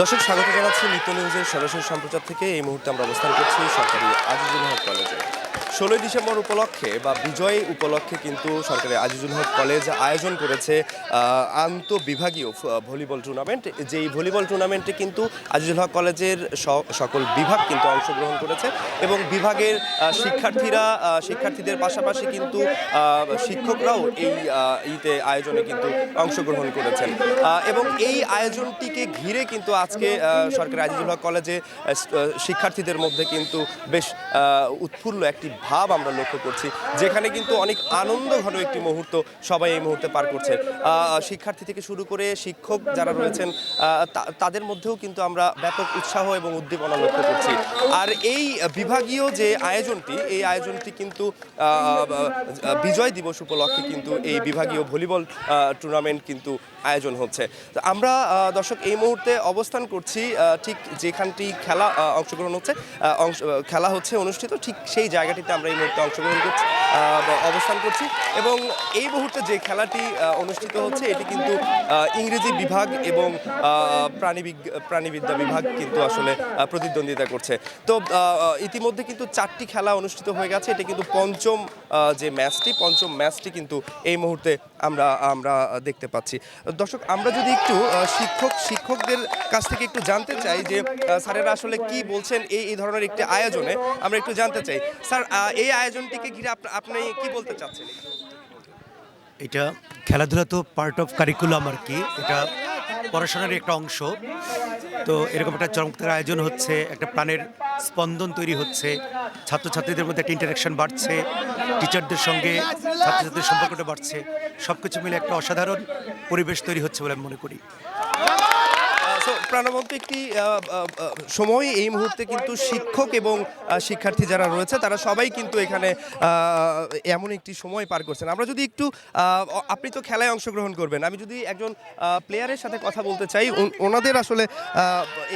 দর্শক, স্বাগত জানাচ্ছি নিত্য নিউজের সরাসরি সম্প্রচার থেকে। এই মুহূর্তে আমরা অবস্থান করছি সরকারি আজিজুল হক ষোলোই ডিসেম্বর উপলক্ষে বা বিজয় উপলক্ষে কিন্তু সরকারি আজিজুল হক কলেজ আয়োজন করেছে আন্তঃবিভাগীয় ভলিবল টুর্নামেন্ট যেই ভলিবল টুর্নামেন্টে কিন্তু আজিজুল হক কলেজের সকল বিভাগ কিন্তু অংশগ্রহণ করেছে এবং বিভাগের শিক্ষার্থীরা শিক্ষার্থীদের পাশাপাশি কিন্তু শিক্ষকরাও এই ইতে আয়োজনে কিন্তু অংশগ্রহণ করেছেন। এবং এই আয়োজনটিকে ঘিরে কিন্তু আজকে সরকারি আজিজুল হক কলেজে শিক্ষার্থীদের মধ্যে কিন্তু বেশ উৎফুল্ল একটি ভাব আমরা লক্ষ্য করছি, যেখানে কিন্তু অনেক আনন্দ ঘন একটি মুহূর্ত সবাই এই মুহূর্তে পার করছে শিক্ষার্থী থেকে শুরু করে শিক্ষক যারা রয়েছেন তাদের মধ্যেও কিন্তু আমরা ব্যাপক উৎসাহ এবং উদ্দীপনা লক্ষ্য করছি। আর এই বিভাগীয় যে আয়োজনটি, এই আয়োজনটি কিন্তু বিজয় দিবস উপলক্ষে কিন্তু এই বিভাগীয় ভলিবল টুর্নামেন্ট কিন্তু আয়োজন হচ্ছে। তো আমরা দর্শক, এই মুহূর্তে অবস্থান করছি ঠিক যেখানটি খেলা অংশগ্রহণ হচ্ছে খেলা হচ্ছে অনুষ্ঠিত, ঠিক সেই জায়গাটিতে আমরা এই মুহূর্তে অংশগ্রহণ করছি অবস্থান করছি। এবং এই মুহূর্তে যে খেলাটি অনুষ্ঠিত হচ্ছে, এটি কিন্তু ইংরেজি বিভাগ এবং প্রাণীবিদ্যা বিভাগ কিন্তু আসলে প্রতিদ্বন্দ্বিতা করছে। তো ইতিমধ্যে কিন্তু চারটি খেলা অনুষ্ঠিত হয়ে গেছে। এটি কিন্তু পঞ্চম যে ম্যাচটি, পঞ্চম ম্যাচটি কিন্তু এই মুহূর্তে আমরা আমরা দেখতে পাচ্ছি। দর্শক, আমরা যদি একটু শিক্ষক, শিক্ষকদের কাছ থেকে একটু জানতে চাই যে স্যারেরা আসলে কি বলছেন এই এই ধরনের একটি আয়োজনে, আমরা একটু জানতে চাই। স্যার এই আয়োজনটিকে ঘিরে আপনি কি বলতে চাচ্ছেন? এটা খেলাধুলা তো পার্ট অফ কারিকুলাম আর কি। এটা পড়াশোনার একটা অংশ। তো এরকম একটা চমৎকার আয়োজন হচ্ছে। একটা প্রাণের স্পন্দন তৈরি হচ্ছে, ছাত্রছাত্রীদের মধ্যে একটা ইন্টারাকশন বাড়ছে টিচারদের সঙ্গে ছাত্রছাত্রীদের সম্পর্কটা বাড়ছে সব কিছু মিলে একটা অসাধারণ পরিবেশ তৈরি হচ্ছে বলে আমি মনে করি। প্রাণবন্ত একটি সময় এই মুহূর্তে কিন্তু শিক্ষক এবং শিক্ষার্থী যারা রয়েছে, তারা সবাই কিন্তু এখানে এমন একটি সময় পার করছেন। আমরা যদি একটু আপনি তো খেলায় অংশগ্রহণ করবেন। আমি যদি একজন প্লেয়ারের সাথে কথা বলতে চাই ওনাদের আসলে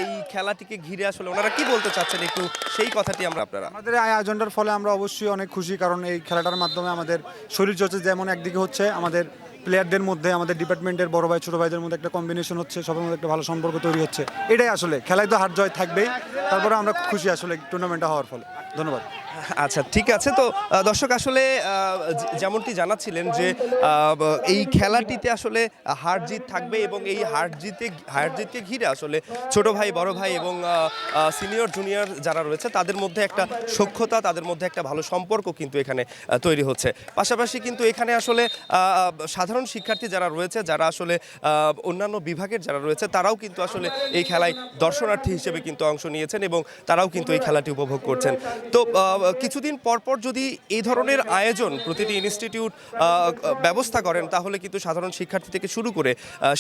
এই খেলাটিকে ঘিরে আসলে ওনারা কি বলতে চাচ্ছেন একটু সেই কথাটি আমরা আপনারা? আমাদের আয়োজনটার ফলে আমরা অবশ্যই অনেক খুশি, কারণ এই খেলাটার মাধ্যমে আমাদের শরীরচর্চা যেমন একদিকে হচ্ছে, আমাদের প্লেয়ারদের মধ্যে, আমাদের ডিপার্টমেন্টের বড় ভাই, ছোট ভাইদের মধ্যে একটা কম্বিনেশন হচ্ছে, সবার মধ্যে একটা ভালো সম্পর্ক তৈরি হচ্ছে। এটাই আসলে, খেলায় তো হার জয় থাকবেই। তারপরে আমরা খুশি আসলে টুর্নামেন্টটা হওয়ার ফলে। ধন্যবাদ। আচ্ছা ঠিক আছে। তো দর্শক, আসলে যেমনটি জানাচ্ছিলেন যে এই খেলাটিতে আসলে হার জিত থাকবে এবং এই হার জিতে, হার জিতকে ঘিরে আসলে ছোট ভাই, বড় ভাই এবং সিনিয়র, জুনিয়র যারা রয়েছে, তাদের মধ্যে একটা সক্ষতা তাদের মধ্যে একটা ভালো সম্পর্ক কিন্তু এখানে তৈরি হচ্ছে। পাশাপাশি কিন্তু এখানে আসলে সাধারণ শিক্ষার্থী যারা রয়েছে, যারা আসলে অন্যান্য বিভাগের যারা রয়েছে, তারাও কিন্তু আসলে এই খেলায় দর্শনার্থী হিসেবে কিন্তু অংশ নিয়েছেন এবং তারাও কিন্তু এই খেলাটি উপভোগ করছেন। তো কিছুদিন পর পর যদি এই ধরনের আয়োজন প্রতিটি ইনস্টিটিউট ব্যবস্থা করেন, তাহলে কিন্তু সাধারণ শিক্ষার্থী থেকে শুরু করে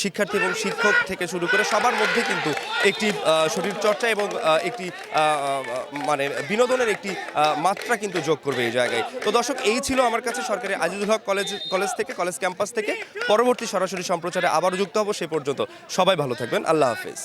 শিক্ষার্থী এবং শিক্ষক থেকে শুরু করে সবার মধ্যে কিন্তু একটি শরীরচর্চা এবং একটি মানে বিনোদনের একটি মাত্রা কিন্তু যোগ করবে এই জায়গায়। তো দর্শক, এই ছিল আমার কাছে সরকারি আজিজুল হক কলেজ কলেজ থেকে, কলেজ ক্যাম্পাস থেকে। পরবর্তী সরাসরি সম্প্রচারে আবারও যুক্ত হব, সে পর্যন্ত সবাই ভালো থাকবেন। আল্লাহ হাফেজ।